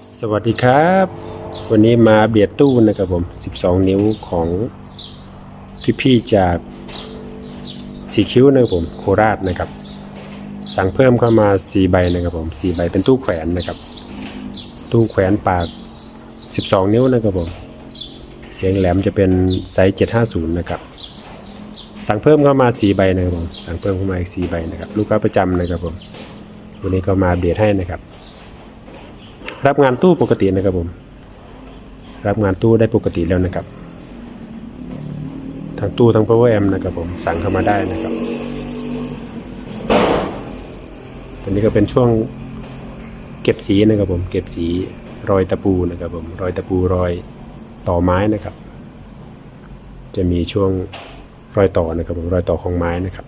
สวัสดีครับ วันนี้มาเบียดตู้นะครับผม 12 นิ้วของพี่ๆจากสีคิ้วนะครับผมโคราชนะครับ สั่งเพิ่มเข้ามา 4 ใบนะครับผม4ใบเป็นตู้แขวนนะครับ ตู้แขวนปาก 12 นิ้วนะครับผม เสียงแหลมจะเป็นไซส์ 750 นะครับ สั่งเพิ่มเข้ามา 4 ใบนะครับผมสั่งเพิ่มเข้ามาอีก4ใบนะครับ ลูกค้าประจำนะครับผมวันนี้ก็มาเบียดให้นะครับ รับงานตู้ปกตินะครับผม รับงานตู้ได้ปกติแล้วนะครับ ทั้งตู้ทั้ง power amp นะครับผมสั่งเข้ามาได้นะครับอันนี้ก็เป็นช่วงเก็บสีนะครับผม เก็บสีรอยตะปูนะครับผมรอยตะปูรอยต่อไม้นะครับ จะมีช่วงรอยต่อนะครับผมรอยต่อของไม้นะครับ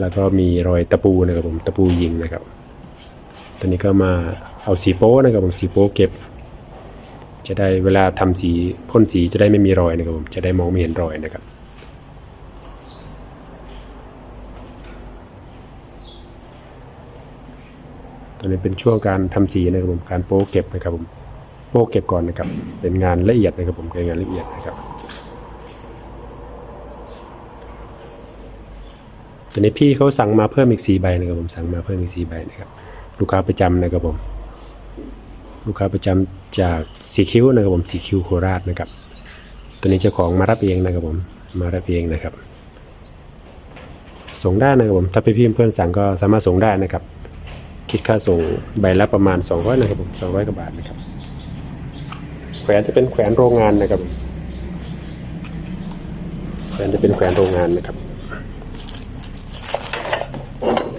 แล้วก็มีรอยตะปูนะครับผมตะปูยิงนะครับ ตอนนี้ก็มาเอาสีโป๊นะครับผมสีโป๊เก็บ จะได้เวลาทำสีพ่นสีจะได้ไม่มีรอยนะครับผมจะได้มองไม่เห็นรอยนะครับตอนนี้เป็นช่วงการทำสีนะครับผมการโป๊เก็บนะครับผมโป๊เก็บก่อนนะครับ เป็นงานละเอียดนะครับผมเป็นงานละเอียดนะครับตอนนี้พี่เขาสั่งมาเพิ่มอีกสี่ใบนะครับผมสั่งมาเพิ่มอีกสี่ใบนะครับ ลูกค้าประจำนะครับผม ลูกค้าประจำจากสีคิ้วนะครับผมสีคิ้วโคราชนะครับ ตัวนี้เจ้าของมารับเองนะครับผม มารับเองนะครับ ส่งได้นะครับผม ถ้าไปพี่เพื่อนสั่งก็สามารถส่งได้นะครับ คิดค่าส่งใบละประมาณ 200นะครับผม200กว่าบาทนะครับ แขวนจะเป็นแขวนโรงงานนะครับแขวนจะเป็นแขวนโรงงานนะครับ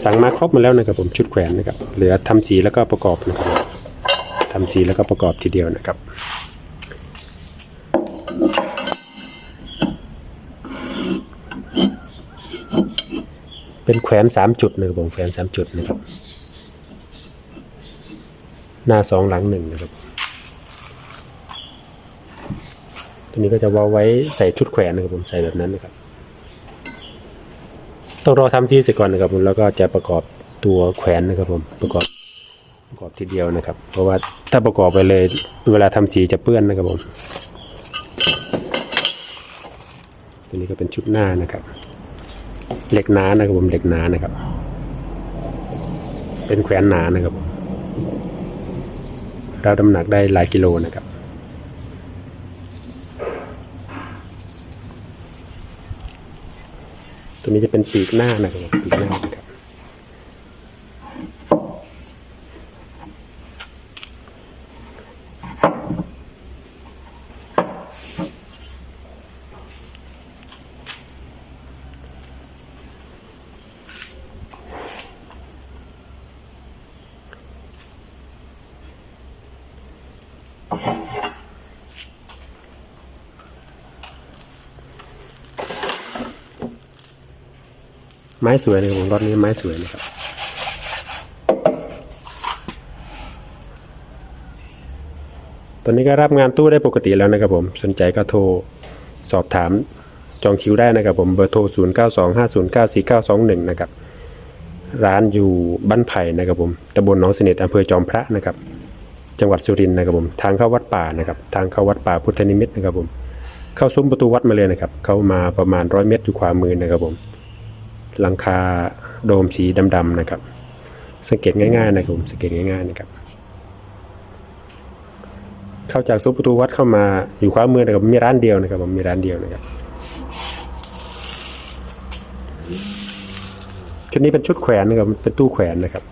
สั่งมาครบมาแล้วนะครับผมชุดแขวนนะครับเหลือทำสีแล้วก็ประกอบนะครับทำสีแล้วก็ประกอบทีเดียวนะครับเป็นแขวนสามจุดนะครับผมแขวนสามจุดนะครับ หน้าสองหลังหนึ่งนะครับ ตัวนี้ก็จะวาไว้ใส่ชุดแขวนนะครับผมใส่แบบนั้นนะครับ ต้องรอทำซีเสร็จก่อนนะครับผมแล้วก็จะประกอบตัวแขวนนะครับผมประกอบประกอบทีเดียวนะครับ เพราะว่าถ้าประกอบไปเลยเวลาทำสีจะเปื้อนนะครับผมตัวนี้ก็เป็นชุดหน้านะครับ เหล็กหนานะครับผมเหล็กหนานะครับ เป็นแขวนหนานะครับผมรับน้ำหนักได้หลายกิโลนะครับ ตัวนี้จะเป็นปีกหน้านะครับปีกหน้าครับ ไม้สวยนะครับผมรถนี้ไม้สวยนะครับตอนนี้ก็รับงานตู้ได้ปกติแล้วนะครับผม สนใจก็โทรสอบถามจองคิวได้นะครับผมเบอร์โทร 0 9 2 5 0 9 4 9 2 1 นะครับ ร้านอยู่บ้านไผ่นะครับผมตำบลหนองเสน็จอำเภอจอมพระนะครับ จังหวัดสุรินทร์นะครับผม ทางเข้าวัดป่านะครับ ทางเข้าวัดป่าพุทธนิมิตนะครับผม เข้าซุ้มประตูวัดมาเลยนะครับ เข้ามาประมาณร้อยเมตรอยู่ขวามือนะครับผม หลังคาโดมสีดำๆนะครับ สังเกตง่ายๆนะครับผมสังเกตง่ายๆนะครับ เข้าจากซุ้มประตูวัดเข้ามาอยู่ขวามือนะครับมีร้านเดียวนะครับผมมีร้านเดียวนะครับชุดนี้เป็นชุดแขวนนะครับเป็นตู้แขวนนะครับ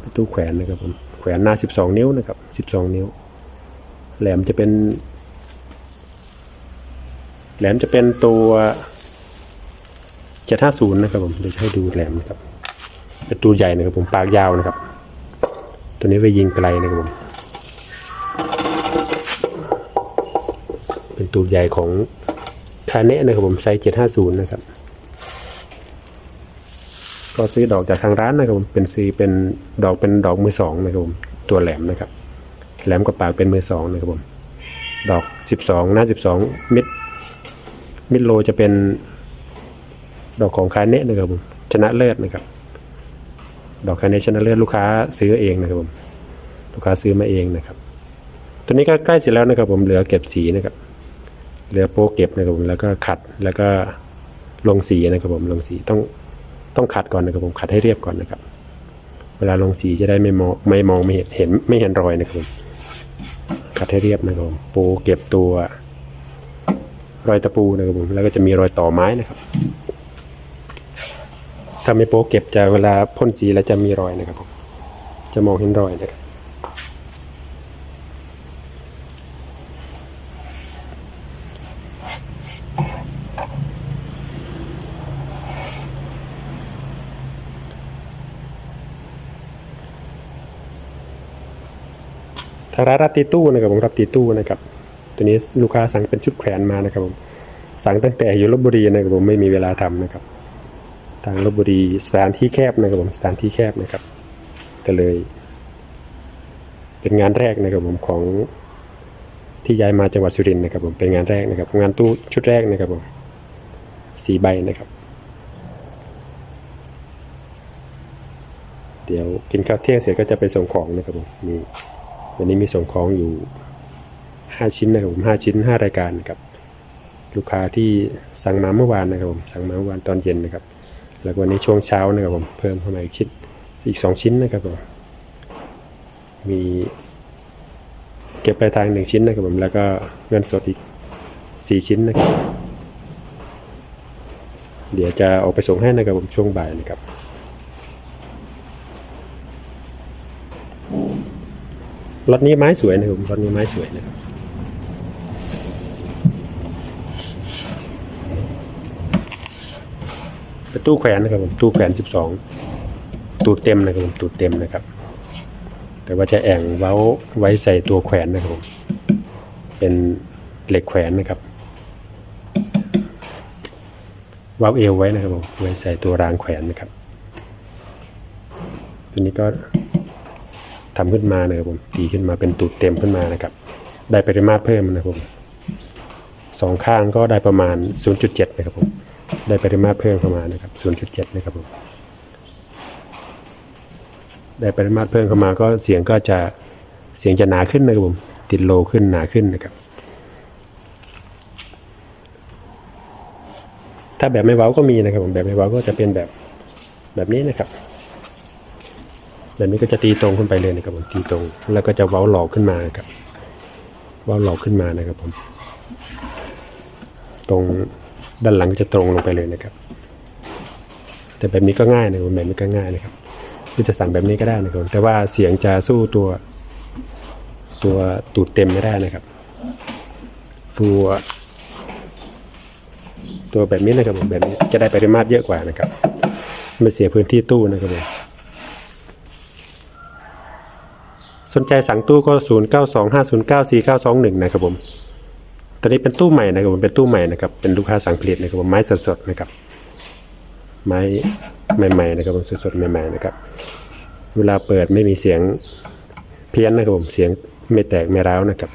เป็นตู้แขวนนะครับผมแขวนหน้า 12 นิ้วนะครับ 12 นิ้ว แหลมจะเป็น แหลมจะเป็นตัว เจ็ดห้าศูนย์นะครับผมเดี๋ยวให้ดูแหลมนะครับเป็นตัวใหญ่นะครับผมปากยาวนะครับ ตัวนี้ไปยิงไกลนะครับผมเป็นตัวใหญ่ของคาเนะนะครับผมไซส์เจ็ดห้าศูนย์นะครับ ก็ซื้อดอกจากทางร้านนะครับผมเป็นซื้อเป็นดอกเป็นดอกมือสองนะครับผมตัวแหลมนะครับ แหลมกับปากเป็นมือสองนะครับผมดอกสิบสองหน้าสิบสองมิดมิดโลจะเป็น ดอกของคาเนะนะครับผมชนะเลิศนะครับ ดอกคาเนะชนะเลิศลูกค้าซื้อเองนะครับผมลูกค้าซื้อมาเองนะครับ ตัวนี้ก็ใกล้เสร็จแล้วนะครับ ผมเหลือเก็บสีนะครับ เหลือโป๊กเก็บนะครับผมแล้วก็ขัดแล้วก็ลงสีนะครับผมลงสีต้องต้องขัดก่อนนะครับผมขัดให้เรียบก่อนนะครับ เวลาลงสีจะได้ไม่มองไม่มองไม่เห็นเห็นไม่เห็นรอยนะครับผมขัดให้เรียบนะครับผมปูเก็บตัว รอยตะปูนะครับผมแล้วก็จะมีรอยต่อไม้นะครับ ถ้าไม่โป๊เก็บจะเวลาพ่นสีแล้วจะมีรอยนะครับผมจะมองเห็นรอยนะครับทารารับตีตู้นะครับผมรับตีตู้นะครับ ตัวนี้ลูกค้าสั่งเป็นชุดแขวนมานะครับผมสั่งตั้งแต่อยู่ลบบุรีนะครับผมไม่มีเวลาทำนะครับ ทางลบบุรีสถานที่แคบนะครับผมสถานที่แคบนะครับ ก็เลย เป็นงานแรกนะครับผมของที่ย้ายมาจังหวัดสุรินทร์นะครับผมเป็นงานแรกนะครับ งานตู้ชุดแรกนะครับผมสีใบนะครับ เดี๋ยวกินข้าวเที่ยงเสร็จก็จะไปส่งของนะครับผมมีวันนี้มีส่งของอยู่ห้าชิ้นนะครับผมห้าชิ้นห้ารายการนะครับลูกค้าที่สั่งมาเมื่อวานนะครับผมสั่งมาเมื่อวานตอนเย็นนะครับ แล้ววันนี้ช่วงเช้านะครับผมเพิ่มเข้ามาอีกชิ้นอีกสองชิ้นนะครับผมมีเก็บปลายทางหนึ่งชิ้นนะครับผมแล้วก็เงินสดอีกสี่ชิ้นนะครับ เดี๋ยวจะออกไปส่งให้นะครับผมช่วงบ่ายนะครับรถนี้ไม้สวยนะครับรถนี้ไม้สวยนะครับ เป็นตู้แขวนนะครับผมตู้แขวน12ตูดเต็มนะครับผมตูดเต็มนะครับ แต่ว่าจะแอ่งเว้าไว้ใส่ตัวแขวนนะครับผมเป็นเหล็กแขวนนะครับเว้าเอวไว้นะครับผมไว้ใส่ตัวรางแขวนนะครับตัวนี้ก็ทำขึ้นมานะครับผมตีขึ้นมาเป็นตูดเต็มขึ้นมานะครับ ได้ปริมาตรเพิ่มนะครับผมสองข้างก็ได้ประมาณ 0.7 นะครับผม ได้ปริมาตรเพิ่มเข้ามานะครับ 0.7 นะครับผม ได้ปริมาตรเพิ่มเข้ามาก็เสียงก็จะเสียงจะหนาขึ้นนะครับผม ติดโลขึ้นหนาขึ้นนะครับ ถ้าแบบไม่เว้าก็มีนะครับผมแบบไม่เว้าก็จะเป็นแบบแบบนี้นะครับ แบบนี้ก็จะตีตรงขึ้นไปเลยนะครับผมตีตรง แล้วก็จะเว้าหลอกขึ้นมาครับเว้าหลอกขึ้นมานะครับผม ตรง ด้านหลังก็จะตรงลงไปเลยนะครับ แต่แบบนี้ก็ง่ายนะครับแบบนี้ก็ง่ายนะครับคือจะสั่งแบบนี้ก็ได้นะครับแต่ว่าเสียงจะสู้ตัว ตัวตูดเต็มไม่ได้นะครับ ตัว ตัวแบบนี้นะครับผมแบบนี้จะได้ปริมาตรเยอะกว่านะครับ ไม่เสียพื้นที่ตู้นะครับผมสนใจสั่งตู้ก็ 0 9 2 5 0 9 4 9 2 1 นะครับผม ตอนนี้เป็นตู้ใหม่นะครับผมเป็นตู้ใหม่นะครับ เป็นลูกค้าสั่งผลิตนะครับผมไม้สดๆนะครับ ไม้ใหม่ๆนะครับผมสดๆใหม่ๆนะครับ เวลาเปิดไม่มีเสียงเพี้ยนนะครับผมเสียงไม่แตกไม่ร้าวนะครับ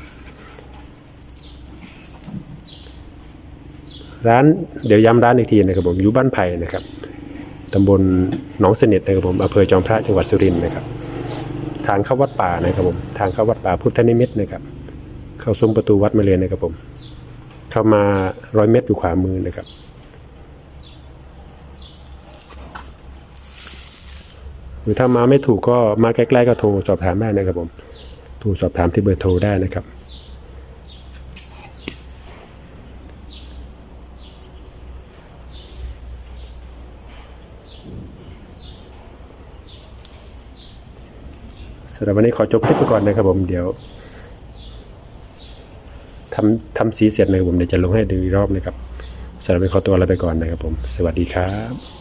ร้านเดี๋ยวย้ำร้านอีกทีนะครับผมอยู่บ้านไผ่นะครับตำบลหนองเสน็จนะครับผมอำเภอจอมพระจังหวัดสุรินทร์นะครับ ทางเข้าวัดป่านะครับผมทางเข้าวัดป่าพุทธนิมิตนะครับ เข้าซุ้มประตูวัดมาเลยนะครับผม เข้ามาร้อยเมตรอยู่ขวามือนะครับหรือถ้ามาไม่ถูกก็มาใกล้ๆก็โทรสอบถามได้นะครับผมโทรสอบถามที่เบอร์โทรได้นะครับ สำหรับวันนี้ขอจบคลิปไปก่อนนะครับผมเดี๋ยวำทำสีเสร็จนะครับผมเดี๋ยวจะลงให้ดูอีกรอบนะครับสำหรับวันนี้ขอตัวลาไปก่อนนะครับผม สวัสดีครับ